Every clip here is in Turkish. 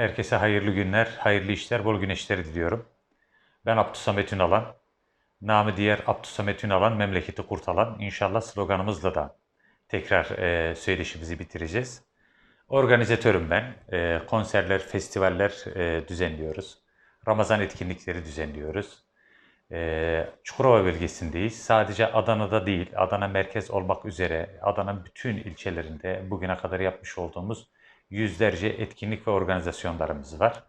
Herkese hayırlı günler, hayırlı işler, bol güneşler diliyorum. Ben Abdüsamet Ünalan. Namı diğer Abdüsamet Ünalan, memleketi kurtalan. İnşallah sloganımızla da tekrar e, söyleşimizi bitireceğiz. Organizatörüm ben. E, konserler, festivaller e, düzenliyoruz. Ramazan etkinlikleri düzenliyoruz. E, Çukurova bölgesindeyiz. Sadece Adana'da değil, Adana merkez olmak üzere Adana'nın bütün ilçelerinde bugüne kadar yapmış olduğumuz yüzlerce etkinlik ve organizasyonlarımız var.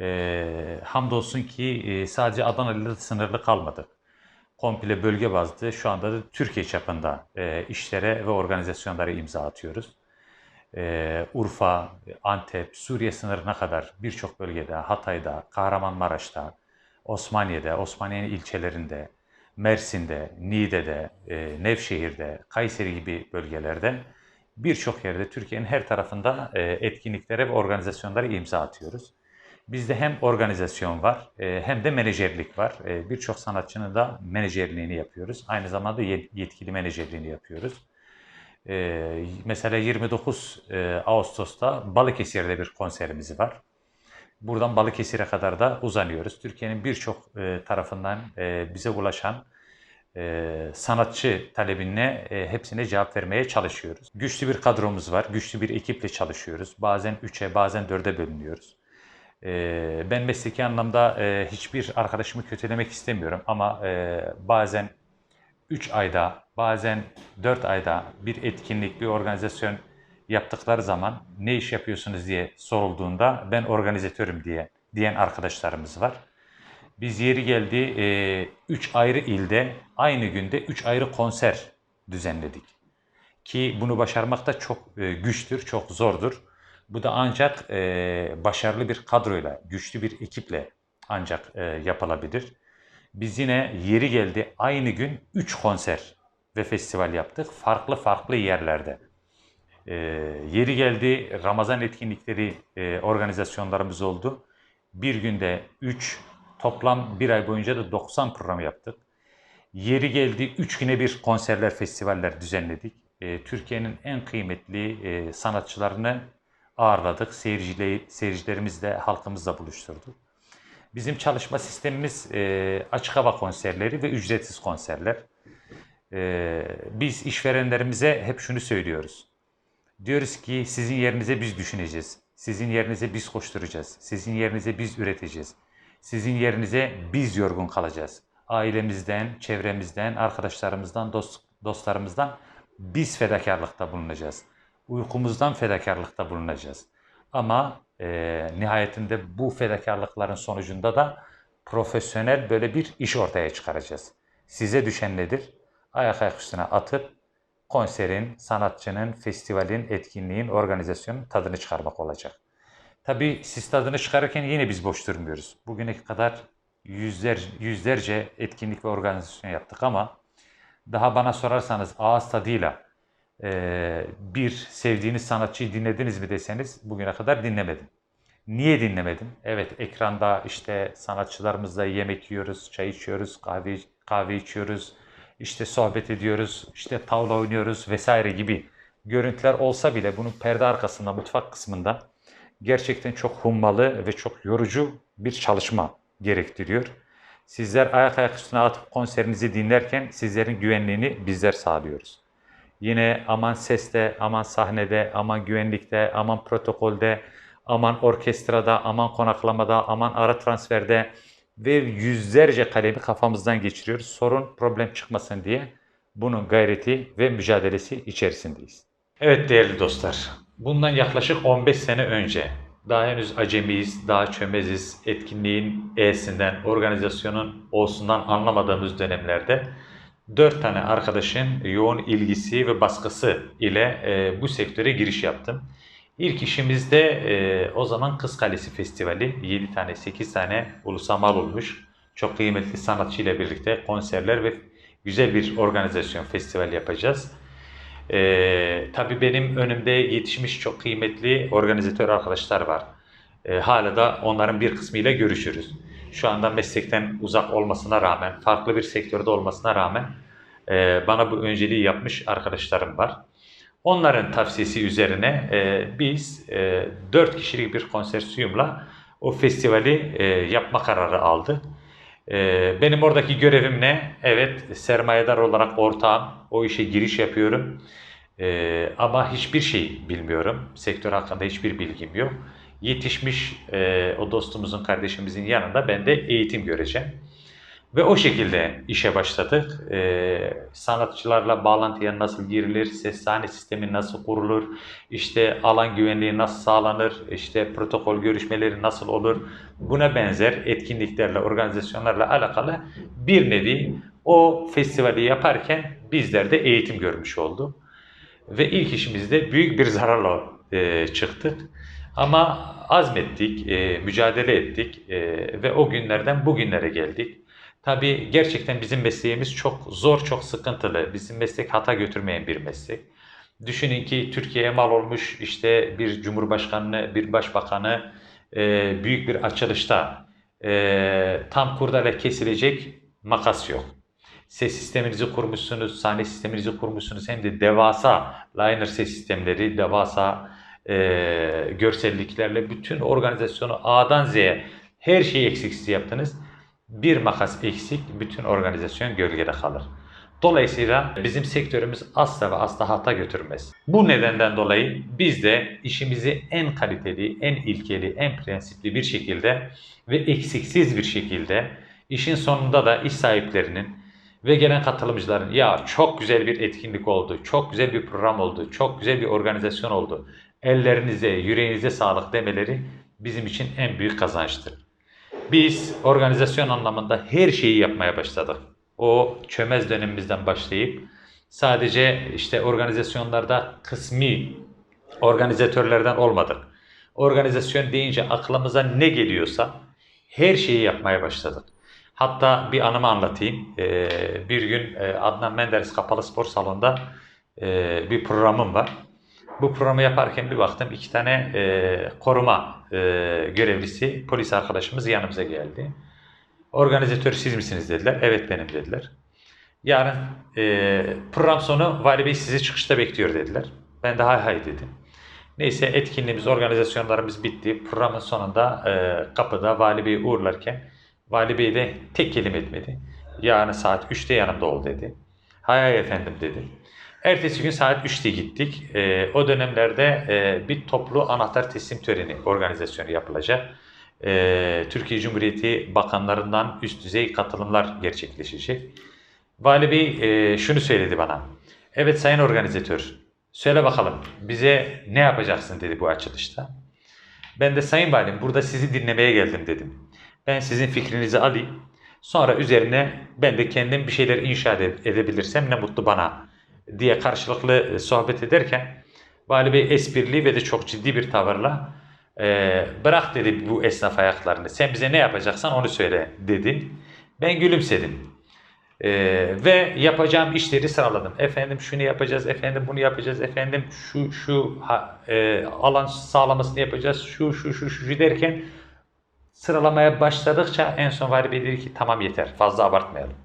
E, hamdolsun ki e, sadece Adana ile sınırlı kalmadık. Komple bölge bazlı şu anda da Türkiye çapında e, işlere ve organizasyonlara imza atıyoruz. E, Urfa, Antep, Suriye sınırına kadar birçok bölgede, Hatay'da, Kahramanmaraş'ta, Osmaniye'de, Osmaniye'nin ilçelerinde, Mersin'de, Niğde'de, e, Nevşehir'de, Kayseri gibi bölgelerde birçok yerde Türkiye'nin her tarafında e, etkinliklere ve organizasyonlara imza atıyoruz. Bizde hem organizasyon var e, hem de menajerlik var. E, Birçok sanatçının da menajerliğini yapıyoruz. Aynı zamanda ye- yetkili menajerliğini yapıyoruz. Mesela 29 e, Ağustos'ta Balıkesir'de bir konserimiz var. Buradan Balıkesir'e kadar da uzanıyoruz. Türkiye'nin birçok tarafından bize ulaşan e, sanatçı talebine e, hepsine cevap vermeye çalışıyoruz. Güçlü bir kadromuz var, güçlü bir ekiple çalışıyoruz. Bazen 3'e, bazen 4'e bölünüyoruz. E, ben mesleki anlamda e, hiçbir arkadaşımı kötülemek istemiyorum ama e, bazen 3 ayda, bazen 4 ayda bir etkinlik, bir organizasyon yaptıkları zaman ne iş yapıyorsunuz diye sorulduğunda ben organizatörüm diye diyen arkadaşlarımız var. Biz yeri geldi 3 ayrı ilde aynı günde 3 ayrı konser düzenledik. Ki bunu başarmak da çok e, güçtür, çok zordur. Bu da ancak e, başarılı bir kadroyla, güçlü bir ekiple ancak e, yapılabilir. Biz yine yeri geldi aynı gün 3 konser ve festival yaptık farklı farklı yerlerde. E, yeri geldi Ramazan etkinlikleri e, organizasyonlarımız oldu. Bir günde 3, toplam bir ay boyunca da 90 program yaptık. Yeri geldi 3 güne bir konserler, festivaller düzenledik. E, Türkiye'nin en kıymetli e, sanatçılarını ağırladık. Seyircileri, seyircilerimizle, halkımızla buluşturduk. Bizim çalışma sistemimiz e, açık hava konserleri ve ücretsiz konserler. E, biz işverenlerimize hep şunu söylüyoruz. Diyoruz ki sizin yerinize biz düşüneceğiz. Sizin yerinize biz koşturacağız. Sizin yerinize biz üreteceğiz. Sizin yerinize biz yorgun kalacağız. Ailemizden, çevremizden, arkadaşlarımızdan, dost, dostlarımızdan biz fedakarlıkta bulunacağız. Uykumuzdan fedakarlıkta bulunacağız. Ama e, nihayetinde bu fedakarlıkların sonucunda da profesyonel böyle bir iş ortaya çıkaracağız. Size düşen nedir? Ayak ayak üstüne atıp konserin, sanatçının, festivalin, etkinliğin, organizasyonun tadını çıkarmak olacak. Tabii siz tadını çıkarırken yine biz boş durmuyoruz. Bugüne kadar yüzler, yüzlerce etkinlik ve organizasyon yaptık ama daha bana sorarsanız ağız tadıyla e, bir sevdiğiniz sanatçıyı dinlediniz mi deseniz bugüne kadar dinlemedim. Niye dinlemedim? Evet ekranda işte sanatçılarımızla yemek yiyoruz, çay içiyoruz, kahve, kahve içiyoruz, işte sohbet ediyoruz, işte tavla oynuyoruz vesaire gibi görüntüler olsa bile bunun perde arkasında, mutfak kısmında gerçekten çok hummalı ve çok yorucu bir çalışma gerektiriyor. Sizler ayak ayak üstüne atıp konserinizi dinlerken sizlerin güvenliğini bizler sağlıyoruz. Yine aman seste, aman sahnede, aman güvenlikte, aman protokolde, aman orkestrada, aman konaklamada, aman ara transferde ve yüzlerce kalemi kafamızdan geçiriyoruz. Sorun, problem çıkmasın diye bunun gayreti ve mücadelesi içerisindeyiz. Evet değerli dostlar, bundan yaklaşık 15 sene önce daha henüz acemiyiz, daha çömeziz, etkinliğin E'sinden, organizasyonun O'sundan anlamadığımız dönemlerde dört tane arkadaşın yoğun ilgisi ve baskısı ile e, bu sektöre giriş yaptım. İlk işimizde e, o zaman Kız Kalesi Festivali 7 tane 8 tane ulusal mal olmuş. Çok kıymetli sanatçı ile birlikte konserler ve güzel bir organizasyon festival yapacağız. E, tabii benim önümde yetişmiş çok kıymetli organizatör arkadaşlar var. E, hala da onların bir kısmıyla görüşürüz. Şu anda meslekten uzak olmasına rağmen, farklı bir sektörde olmasına rağmen e, bana bu önceliği yapmış arkadaşlarım var. Onların tavsiyesi üzerine e, biz e, 4 kişilik bir konsorsiyumla o festivali e, yapma kararı aldık. E, benim oradaki görevim ne? Evet, sermayedar olarak ortağım, o işe giriş yapıyorum. E, ama hiçbir şey bilmiyorum. Sektör hakkında hiçbir bilgim yok. Yetişmiş e, o dostumuzun, kardeşimizin yanında ben de eğitim göreceğim. Ve o şekilde işe başladık. Ee, sanatçılarla bağlantıya nasıl girilir, ses sahne sistemi nasıl kurulur, işte alan güvenliği nasıl sağlanır, işte protokol görüşmeleri nasıl olur, buna benzer etkinliklerle, organizasyonlarla alakalı bir nevi o festivali yaparken bizler de eğitim görmüş olduk. Ve ilk işimizde büyük bir zararla e, çıktık. Ama azmettik, e, mücadele ettik e, ve o günlerden bugünlere geldik. Tabii gerçekten bizim mesleğimiz çok zor, çok sıkıntılı. Bizim meslek hata götürmeyen bir meslek. Düşünün ki Türkiye'ye mal olmuş işte bir cumhurbaşkanını, bir başbakanı e, büyük bir açılışta e, tam kurdele kesilecek makas yok. Ses sisteminizi kurmuşsunuz, sahne sisteminizi kurmuşsunuz. Hem de devasa liner ses sistemleri, devasa e, görselliklerle bütün organizasyonu A'dan Z'ye her şeyi eksiksiz yaptınız bir makas eksik bütün organizasyon gölgede kalır. Dolayısıyla bizim sektörümüz asla ve asla hata götürmez. Bu nedenden dolayı biz de işimizi en kaliteli, en ilkeli, en prensipli bir şekilde ve eksiksiz bir şekilde işin sonunda da iş sahiplerinin ve gelen katılımcıların ya çok güzel bir etkinlik oldu, çok güzel bir program oldu, çok güzel bir organizasyon oldu, ellerinize, yüreğinize sağlık demeleri bizim için en büyük kazançtır. Biz organizasyon anlamında her şeyi yapmaya başladık. O çömez dönemimizden başlayıp sadece işte organizasyonlarda kısmi organizatörlerden olmadık. Organizasyon deyince aklımıza ne geliyorsa her şeyi yapmaya başladık. Hatta bir anımı anlatayım. Ee, bir gün e, Adnan Menderes Kapalı Spor Salonu'nda e, bir programım var. Bu programı yaparken bir baktım iki tane e, koruma e, görevlisi polis arkadaşımız yanımıza geldi. Organizatör siz misiniz dediler. Evet benim dediler. Yarın e, program sonu Vali Bey sizi çıkışta bekliyor dediler. Ben de hay hay dedim. Neyse etkinliğimiz, organizasyonlarımız bitti. Programın sonunda e, kapıda Vali Bey uğurlarken Vali Bey de tek kelime etmedi. Yarın saat 3'te yanımda ol dedi. Hay hay efendim dedi. Ertesi gün saat 3'te gittik. E, o dönemlerde e, bir toplu anahtar teslim töreni organizasyonu yapılacak. E, Türkiye Cumhuriyeti bakanlarından üst düzey katılımlar gerçekleşecek. Vali Bey e, şunu söyledi bana. Evet sayın organizatör, söyle bakalım bize ne yapacaksın dedi bu açılışta. Ben de sayın valim burada sizi dinlemeye geldim dedim. Ben sizin fikrinizi alayım. Sonra üzerine ben de kendim bir şeyler inşa edebilirsem ne mutlu bana diye karşılıklı e, sohbet ederken Vali Bey esprili ve de çok ciddi bir tavırla e, bırak dedi bu esnaf ayaklarını sen bize ne yapacaksan onu söyle dedi. Ben gülümsedim. E, ve yapacağım işleri sıraladım. Efendim şunu yapacağız, efendim bunu yapacağız, efendim şu şu ha, e, alan sağlamasını yapacağız, şu şu şu şu derken sıralamaya başladıkça en son Vali Bey dedi ki tamam yeter fazla abartmayalım.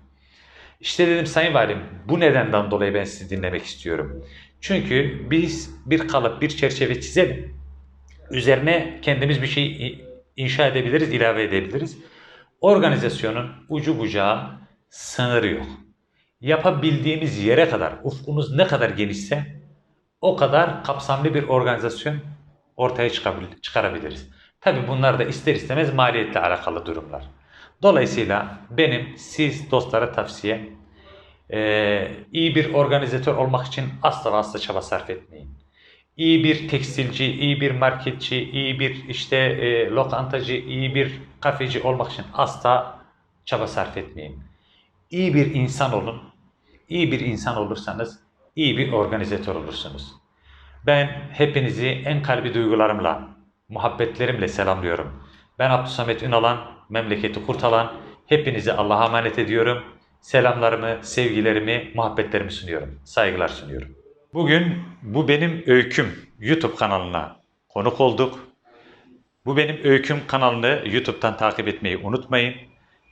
İşte dedim Sayın Valim bu nedenden dolayı ben sizi dinlemek istiyorum. Çünkü biz bir kalıp, bir çerçeve çizelim. Üzerine kendimiz bir şey inşa edebiliriz, ilave edebiliriz. Organizasyonun ucu bucağı sınırı yok. Yapabildiğimiz yere kadar, ufkumuz ne kadar genişse o kadar kapsamlı bir organizasyon ortaya çıkarabiliriz. Tabi bunlar da ister istemez maliyetle alakalı durumlar. Dolayısıyla benim siz dostlara tavsiye e, iyi bir organizatör olmak için asla asla çaba sarf etmeyin. İyi bir tekstilci, iyi bir marketçi, iyi bir işte e, lokantacı, iyi bir kafeci olmak için asla çaba sarf etmeyin. İyi bir insan olun. İyi bir insan olursanız iyi bir organizatör olursunuz. Ben hepinizi en kalbi duygularımla, muhabbetlerimle selamlıyorum. Ben Abdüsamet Ünalan, memleketi kurtalan hepinizi Allah'a emanet ediyorum. Selamlarımı, sevgilerimi, muhabbetlerimi sunuyorum. Saygılar sunuyorum. Bugün bu benim öyküm YouTube kanalına konuk olduk. Bu benim öyküm kanalını YouTube'dan takip etmeyi unutmayın.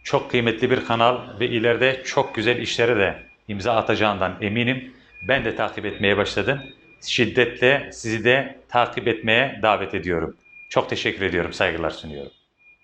Çok kıymetli bir kanal ve ileride çok güzel işlere de imza atacağından eminim. Ben de takip etmeye başladım. şiddetle sizi de takip etmeye davet ediyorum. Çok teşekkür ediyorum, saygılar sunuyorum.